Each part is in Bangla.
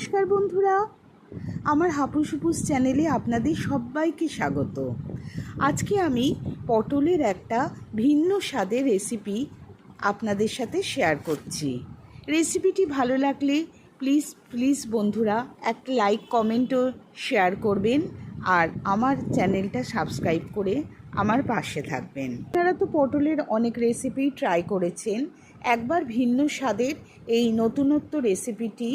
নমস্কার বন্ধুরা। আমার হাপুস হুপুস চ্যানেলে আপনাদের সবাইকে স্বাগত। আজকে আমি পটলের একটা ভিন্ন স্বাদের রেসিপি আপনাদের সাথে শেয়ার করছি। রেসিপিটি ভালো লাগলে প্লিজ প্লিজ বন্ধুরা একটা লাইক, কমেন্টও শেয়ার করবেন আর আমার চ্যানেলটা সাবস্ক্রাইব করে আমার পাশে থাকবেন। আপনারা তো পটলের অনেক রেসিপি ট্রাই করেছেন। একবার ভিন্ন স্বাদের এই নতুনত্ব রেসিপিটি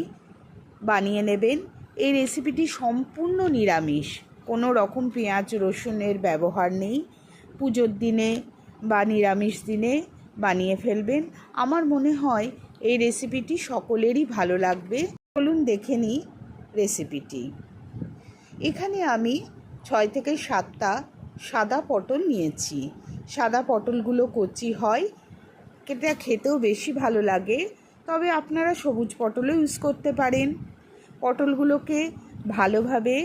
বানিয়ে নেবেন। এই রেসিপিটি সম্পূর্ণ নিরামিষ। কোনো রকম পেঁয়াজ রসুনের ব্যবহার নেই। পুজোর দিনে বা নিরামিষ দিনে বানিয়ে ফেলবেন। আমার মনে হয় এই রেসিপিটি সকলেরই ভালো লাগবে। চলুন দেখে নিই রেসিপিটি এখানে আমি ছয় থেকে সাতটা সাদা পটল নিয়েছি। সাদা পটলগুলো কচি হয়। এটা খেতেও বেশি ভালো লাগে। তবে আপনারা সবুজ পটলও ইউজ করতে পারেন। পটলগুলোকে ভালোভাবে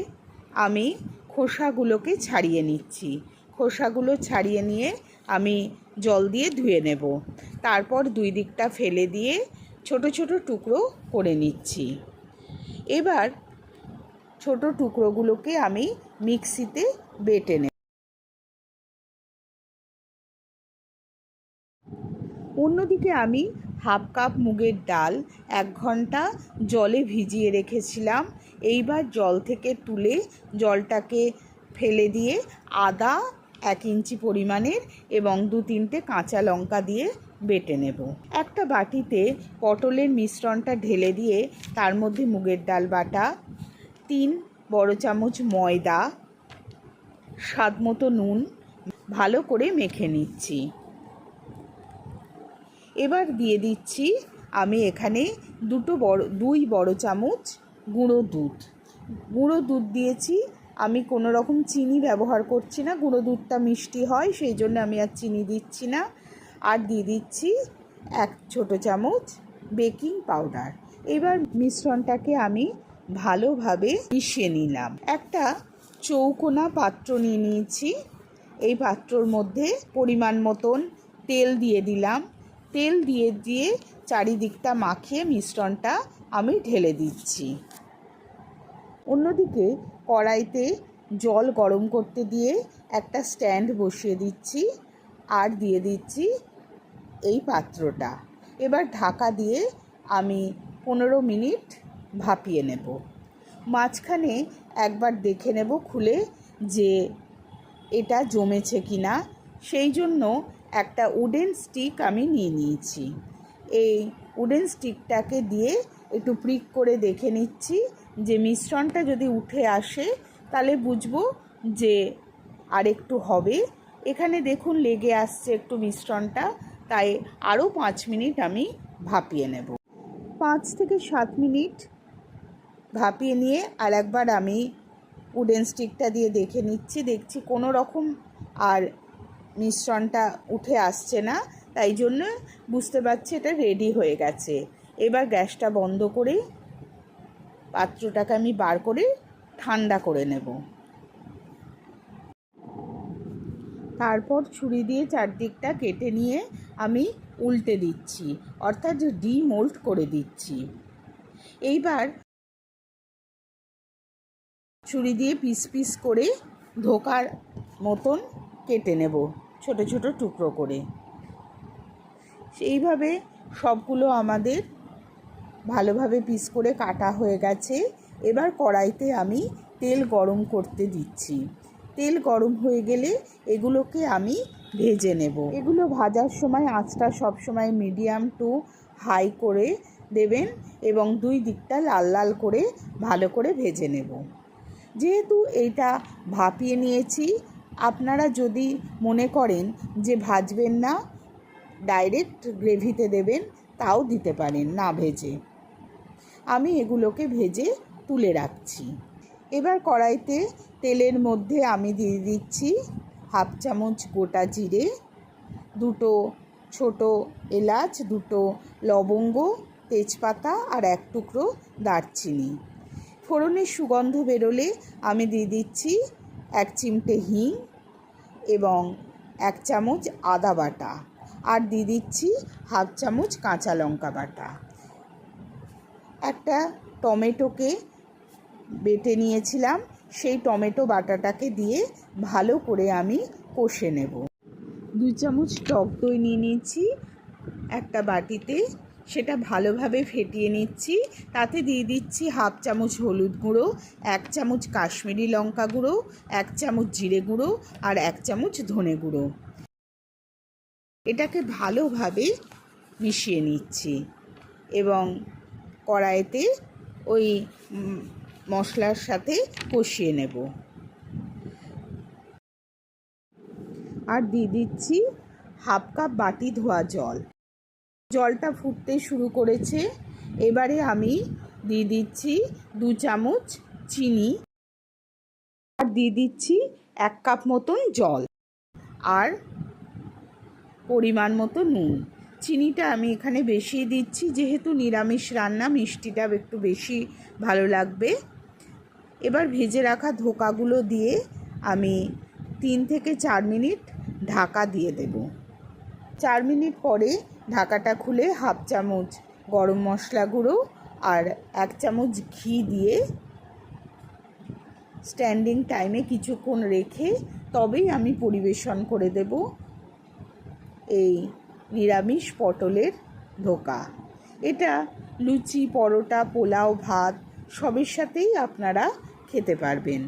আমি খোসাগুলোকে ছাড়িয়ে নিচ্ছি। খোসাগুলো ছাড়িয়ে নিয়ে আমি জল দিয়ে ধুয়ে নেব। তারপর দুই দিকটা ফেলে দিয়ে ছোট ছোট টুকরো করে নিচ্ছি। এবার ছোট টুকরোগুলোকে আমি মিক্সিতে বেটে নেব। অন্যদিকে আমি হাফ কাপ মুগের ডাল, এক ঘণ্টা জলে ভিজিয়ে রেখেছিলাম। এইবার জল থেকে তুলে জলটাকে ফেলে দিয়ে আদা এক ইঞ্চি পরিমাণের এবং দু তিনটে কাঁচা লঙ্কা দিয়ে বেটে নেব। একটা বাটিতে পটলের মিশ্রণটা ঢেলে দিয়ে তার মধ্যে মুগের ডাল বাটা, তিন বড় চামচ ময়দা, স্বাদ মতো নুন, ভালো করে মেখে নিচ্ছি। এবার দিয়ে দিচ্ছি আমি এখানে দুটো বড়, দুই বড় চামচ গুঁড়ো দুধ। গুঁড়ো দুধ দিয়েছি, আমি কোনো রকম চিনি ব্যবহার করছি না, গুঁড়ো দুধটা মিষ্টি হয়, সেই জন্য আমি আর চিনি দিচ্ছি না। আর দিয়ে দিচ্ছি এক ছোট চামচ বেকিং পাউডার। এবার মিশ্রণটাকে আমি ভালোভাবে মিশিয়ে নিলাম। একটা চৌকোনা পাত্র নিয়ে নিয়েছি। এই পাত্রর মধ্যে পরিমাণ মতন তেল দিয়ে দিলাম। তেল দিয়ে দিয়ে চারিদিকটা মাখিয়ে মিশ্রণটা আমি ঢেলে দিচ্ছি। অন্যদিকে কড়াইতে জল গরম করতে দিয়ে একটা স্ট্যান্ড বসিয়ে দিচ্ছি আর দিয়ে দিচ্ছি এই পাত্রটা। এবার ঢাকা দিয়ে আমি পনেরো মিনিট ভাপিয়ে নেব। মাঝখানে একবার দেখে নেব খুলে যে এটা জমেছে কি না সেই জন্য একটা উডেন স্টিক আমি নিয়ে নিয়েছি। এই উডেন স্টিকটাকে দিয়ে একটু প্রিক করে দেখে নিচ্ছি যে মিশ্রণটা যদি উঠে আসে, তাহলে বুঝব যে আরেকটু হবে। এখানে দেখুন লেগে আসছে একটু মিশ্রণটা, তাই আরও পাঁচ মিনিট আমি ভাপিয়ে নেব। পাঁচ থেকে সাত মিনিট ভাপিয়ে নিয়ে আর একবার আমি উডেন স্টিকটা দিয়ে দেখে নিচ্ছি, দেখছি কোনো রকম আর মিশ্রণটা উঠে আসছে না, তাই জন্য বুঝতে পারছি এটা রেডি হয়ে গেছে। এবার গ্যাসটা বন্ধ করে পাত্রটাকে আমি বার করে ঠান্ডা করে নেব। তারপর ছুরি দিয়ে চারদিকটা কেটে নিয়ে আমি উল্টে দিচ্ছি, অর্থাৎ ডিমোল্ড করে দিচ্ছি। এইবার ছুরি দিয়ে পিস পিস করে ধোকার মতন কেটে নেব। ছোট ছোট টুকরো করে। সেইভাবে সবগুলো আমাদের ভালোভাবে পিস করে কাটা হয়ে গেছে। এবার কড়াইতে আমি তেল গরম করতে দিচ্ছি। তেল গরম হয়ে গেলে এগুলোকে আমি ভেজে নেব। এগুলো ভাজার সময় আঁচটা সবসময় মিডিয়াম টু হাই করে দেবেন এবং দুই দিকটা লাল লাল করে ভালো করে ভেজে নেব। যেহেতু এইটা ভাপিয়ে নিয়েছি আপনারা যদি মনে করেন যে ভাজবেন না, ডাইরেক্ট গ্রেভিতে দেবেন, তাও দিতে পারেন না ভেজে। আমি এগুলোকে ভেজে তুলে রাখছি। এবার কড়াইতে তেলের মধ্যে আমি দিয়ে দিচ্ছি হাফ চামচ গোটা জিরে, দুটো ছোট এলাচ, দুটো লবঙ্গ, তেজপাতা আর এক টুকরো দারচিনি। ফোড়নের সুগন্ধ বেরোলে আমি দিয়ে দিচ্ছি এক চিমটে হিং এবং এক চামচ আদা বাটা আর দিয়ে দিচ্ছি হাফ চামচ কাঁচা লঙ্কা বাটা। একটা টমেটোকে বেটে নিয়েছিলাম, সেই টমেটো বাটাটাকে দিয়ে ভালো করে আমি কষে নেব। দু চামচ টক দই নিয়ে নিয়েছি, একটা বাটিতে সেটা ভালোভাবে ফেটিয়ে নিচ্ছি। তাতে দিয়ে দিচ্ছি হাফ চামচ হলুদ গুঁড়ো, এক চামচ কাশ্মীরি লঙ্কা গুঁড়ো, এক চামচ জিরে গুঁড়ো আর এক চামচ ধনে গুঁড়ো। এটাকে ভালোভাবে মিশিয়ে নিচ্ছি এবং কড়াইতে ওই মশলার সাথে কষিয়ে নেব। আর দিয়ে দিচ্ছি হাফ কাপ বাটি ধোয়া জল। জলটা ফুটতে শুরু করেছে। এবারে আমি দিয়ে দিচ্ছি দু চামচ চিনি আর দিয়ে দিচ্ছি এক কাপ মতন জল আর পরিমাণ মতো নুন। চিনিটা আমি এখানে বেশি দিচ্ছি, যেহেতু নিরামিষ রান্না মিষ্টিটা একটু বেশি ভালো লাগবে। এবার ভেজে রাখা ধোকাগুলো দিয়ে আমি তিন থেকে চার মিনিট ঢাকা দিয়ে দেব। চার মিনিট পরে ঢাকাটা খুলে হাফ চামচ গরম মশলা গুঁড়ো আর এক চামচ ঘি দিয়ে স্ট্যান্ডিং টাইমে কিছুক্ষণ রেখে তবেই আমি পরিবেশন করে দেব এই নিরামিষ পটলের ধোকা। এটা লুচি, পরোটা, পোলাও, ভাত সবের সাথেই আপনারা খেতে পারবেন।